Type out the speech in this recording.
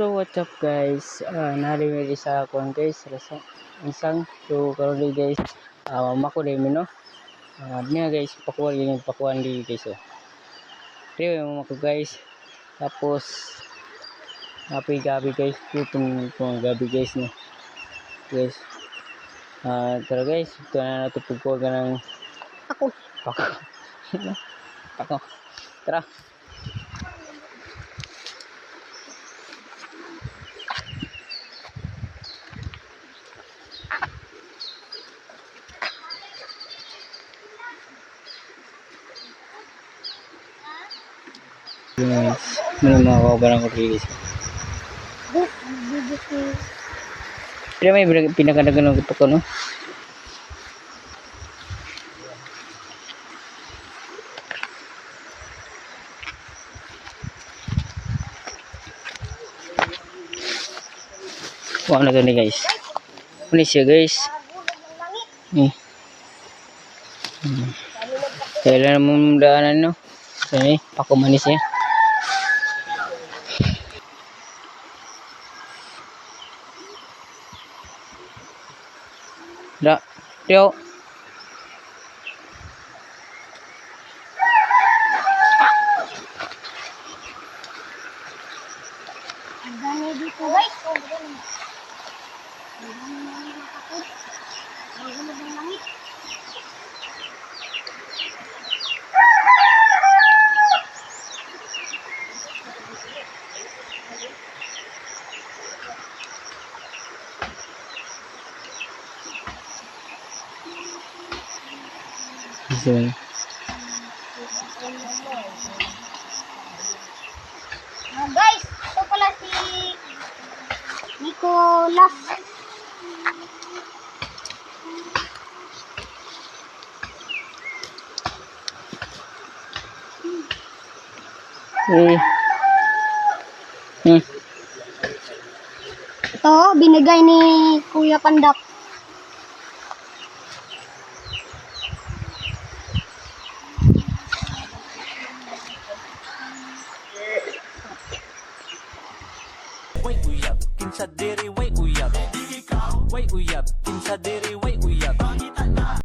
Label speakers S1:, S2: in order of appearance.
S1: So what's up guys? Uh, narimili sa akong guys. Isang so karon di guys. Uh, mama ko din no. Uh, niya guys pakuan yun pakuan di guys oh. Pero yung mama ko guys. Tapos Happy gabi guys. Itong itong gabi guys no. Guys. Ah, tara guys. Ito na natin pagkuha ka ng
S2: Ako.
S1: pako. pako. Tara. Guys, may mga ko guys. Pero may pinag- pinakadagan ng ito ko, no? Kuha na gani guys. Ano siya guys? Eh. Hmm. Kailan mo daanan no? Sini, pakumanis niya. Da, Tio.
S2: Ang dami dito guys. Ang
S1: So,
S2: Ah, guys, ito pala si Nicolas.
S1: eh. Hmm.
S2: Ito, binigay ni Kuya Pandak.
S3: insadiri way Think way uyab insadiri